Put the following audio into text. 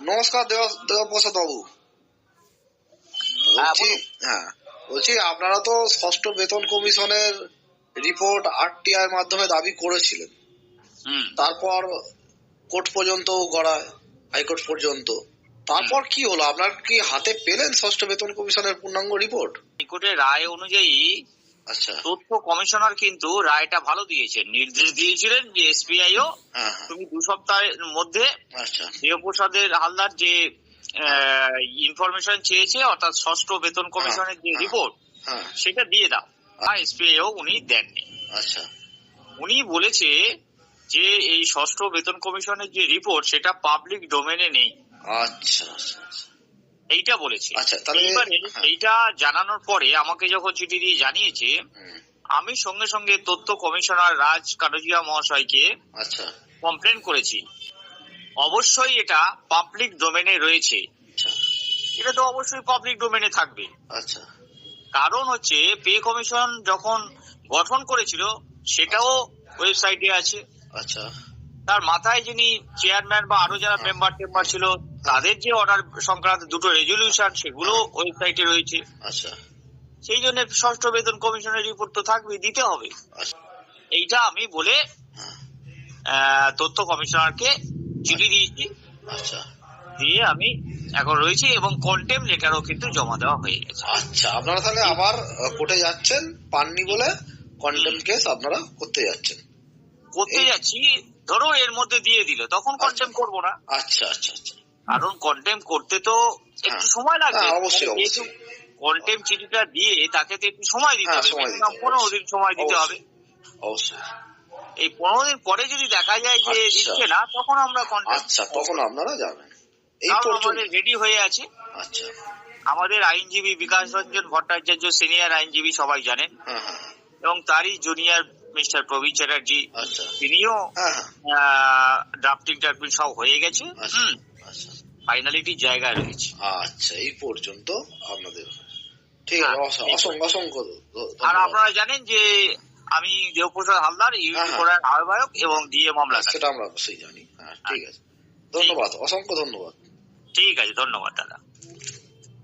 নমস্কার দেবা দেবপ্রসাদ বাবু। হ্যাঁ, বলছি হ্যাঁ বলছি আপনারা তো ষষ্ঠ বেতন কমিশনের রিপোর্ট আরটিআই মাধ্যমে দাবি করেছিলেন। হুম। তারপর কোর্ট পর্যন্ত গড়ায় হাইকোর্ট পর্যন্ত। তারপর কি হলো? আপনার কি হাতে পেলেন ষষ্ঠ বেতন কমিশনের পূর্ণাঙ্গ রিপোর্ট হাইকোর্টের রায় অনুযায়ী তথ্য কমিশনার কিন্তু রায়টা ভালো দিয়েছেন নির্দেশ দিয়েছিলেন যে এসপিআইও হ্যাঁ হ্যাঁ। তুমি দু সপ্তাহের মধ্যে আচ্ছা। দেবপ্রসাদের হালদার যে ইনফরমেশন চেয়েছে অর্থাৎ ষষ্ঠ বেতন কমিশনের যে। রিপোর্ট হ্যাঁ। সেটা দিয়ে দাও। আর এসপিআইও উনি দেননি। আচ্ছা। উনি বলেছে যে এই ষষ্ঠ বেতন কমিশনের যে রিপোর্ট সেটা পাবলিক ডোমেনে নেই। আচ্ছা আচ্ছা আচ্ছা। এইটা বলেছে। আচ্ছা, এইবারে হ্যাঁ। এইটা জানানোর পরে আমাকে যখন চিঠি দিয়ে জানিয়েছে আমি সঙ্গে সঙ্গে তথ্য কমিশনার রাজ কাটোজিয়া মহাশয়কে আচ্ছা। কমপ্লেন করেছি। অবশ্যই এটা পাবলিক ডোমেনে রয়েছে। আচ্ছা। এটা তো অবশ্যই পাবলিক ডোমেনে থাকবে। আচ্ছা। কারণ হচ্ছে পে কমিশন যখন গঠন করেছিল সেটাও ওয়েবসাইটে আছে। আচ্ছা। তার মাথায় যিনি চেয়ারম্যান বা আরও যারা মেম্বার টেম্বার ছিল তাদের যে অর্ডার সংক্রান্ত দুটো রেজলিউশন সেগুলো ওয়েবসাইটে রয়েছে। আচ্ছা। সেই জন্য ষষ্ঠ বেতন কমিশনের রিপোর্ট তো থাকবে দিতে হবে। আচ্ছা। এইটা আমি বলে তথ্য কমিশনারকে চিঠি দিয়েছি। আচ্ছা। দিয়ে আমি এখন রয়েছি এবং কন্টেম লেটারও কিন্তু জমা দেওয়া হয়ে গেছে। আচ্ছা আপনারা তাহলে আবার কোর্টে যাচ্ছেন পাননি বলে কন্টেম কেস আপনারা করতে যাচ্ছেন। করতে যাচ্ছি ধরো এর মধ্যে দিয়ে দিল তখন কন্টেম করব না। আচ্ছা আচ্ছা আচ্ছা। কারণ কন্টেম করতে তো একটু হ্যাঁ। সময় লাগবে। হ্যাঁ, অবশ্যই, কন্টেম চিঠিটা দিয়ে তাকে তো একটু সময় দিতে হ্যাঁ, হবে পনেরো। দিন সময় দিতে হবে। অবশ্যই এই পনেরো দিন পরে যদি দেখা যায় যে আচ্ছা। দিচ্ছে না তখন আমরা কন্টেম আচ্ছা তখন আপনারা যাবেন। এই আমাদের রেডি হয়ে আছে। আচ্ছা। আমাদের আইনজীবী বিকাশ রঞ্জন ভট্টাচার্য সিনিয়র আইনজীবী সবাই জানেন। হ্যাঁ হ্যাঁ হ্যাঁ, এবং তারই জুনিয়র মিস্টার প্রবীর চ্যাটার্জি আচ্ছা। তিনিও হ্যাঁ হ্যাঁ। ড্রাফটিং টাফটিং সব হয়ে গেছে। আচ্ছা হুম। আচ্ছা। জায়গায় রয়েছে। আচ্ছা এই পর্যন্ত আপনাদের। ঠিক আছে হ্যাঁ, এই অসংখ্য অসংখ্য আর আপনারা জানেন যে আমি দেবপ্রসাদ হালদার হ্যাঁ, ইউপি হ্যাঁ। আহ্বায়ক এবং ডিএ মামলা সেটা আমরা অবশ্যই জানি। হ্যাঁ ঠিক আছে। ধন্যবাদ অসংখ্য ধন্যবাদ। ঠিক আছে ধন্যবাদ দাদা।